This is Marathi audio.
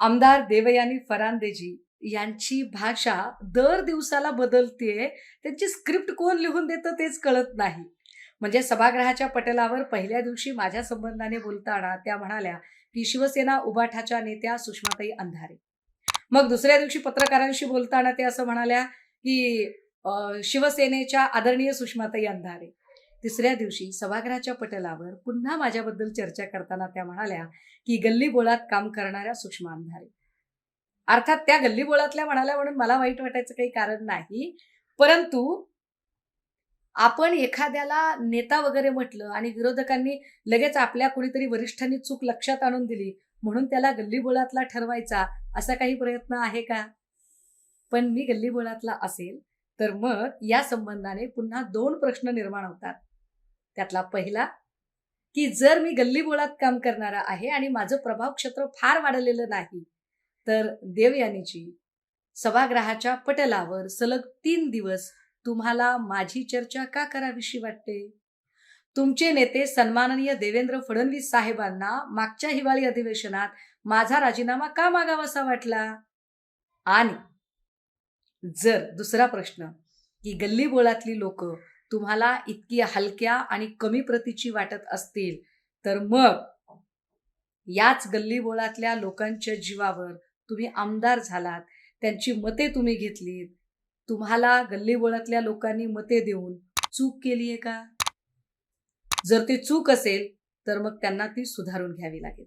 आमदार देवयानी फरांदेजी यांची भाषा दर दिवसाला बदलते त्यांची स्क्रिप्ट कोण लिहून देतं तेच कळत नाही. म्हणजे सभागृहाच्या पटलावर पहिल्या दिवशी माझ्या संबंधाने बोलताना त्या म्हणाल्या की शिवसेना उभाठाच्या नेत्या सुषमाताई अंधारे. मग दुसऱ्या दिवशी पत्रकारांशी बोलताना ते असं म्हणाल्या की शिवसेनेच्या आदरणीय सुषमाताई अंधारे. तिसऱ्या दिवशी सभागृहाच्या पटलावर पुन्हा माझ्याबद्दल चर्चा करताना त्या म्हणाल्या की गल्लीबोळात काम करणाऱ्या सूक्ष्म अंधारे. अर्थात त्या गल्लीबोळातल्या म्हणाल्या म्हणून मला वाईट वाटायचं काही कारण नाही. परंतु आपण एखाद्याला नेता वगैरे म्हटलं आणि विरोधकांनी लगेच आपल्या कुणीतरी वरिष्ठांनी चूक लक्षात आणून दिली म्हणून त्याला गल्लीबोळातला ठरवायचा असा काही प्रयत्न आहे का? पण मी गल्लीबोळातला असेल तर मग या संबंधाने पुन्हा दोन प्रश्न निर्माण होतात. त्यातला पहिला की जर मी गल्ली बोळात काम करणारा आहे आणि माझं प्रभाव क्षेत्र फार वाढलेलं नाही तर देवयानीची सभागृहाच्या पटलावर सलग तीन दिवस तुम्हाला माझी चर्चा का करावीशी वाटते? तुमचे नेते सन्माननीय देवेंद्र फडणवीस साहेबांना मागच्या हिवाळी अधिवेशनात माझा राजीनामा का मागावासा वाटला? आणि जर दुसरा प्रश्न की गल्ली बोळातली लोक तुम्हाला इतकी हलक्या आणि कमी प्रतीची वाटत असतील तर मग याच गल्लीबोळातल्या लोकांच्या जीवावर तुम्ही आमदार झालात त्यांची मते तुम्ही घेतलीत. तुम्हाला गल्लीबोळातल्या लोकांनी मते देऊन चूक केली आहे का? जर ती चूक असेल तर मग त्यांना ती सुधारून घ्यावी लागेल.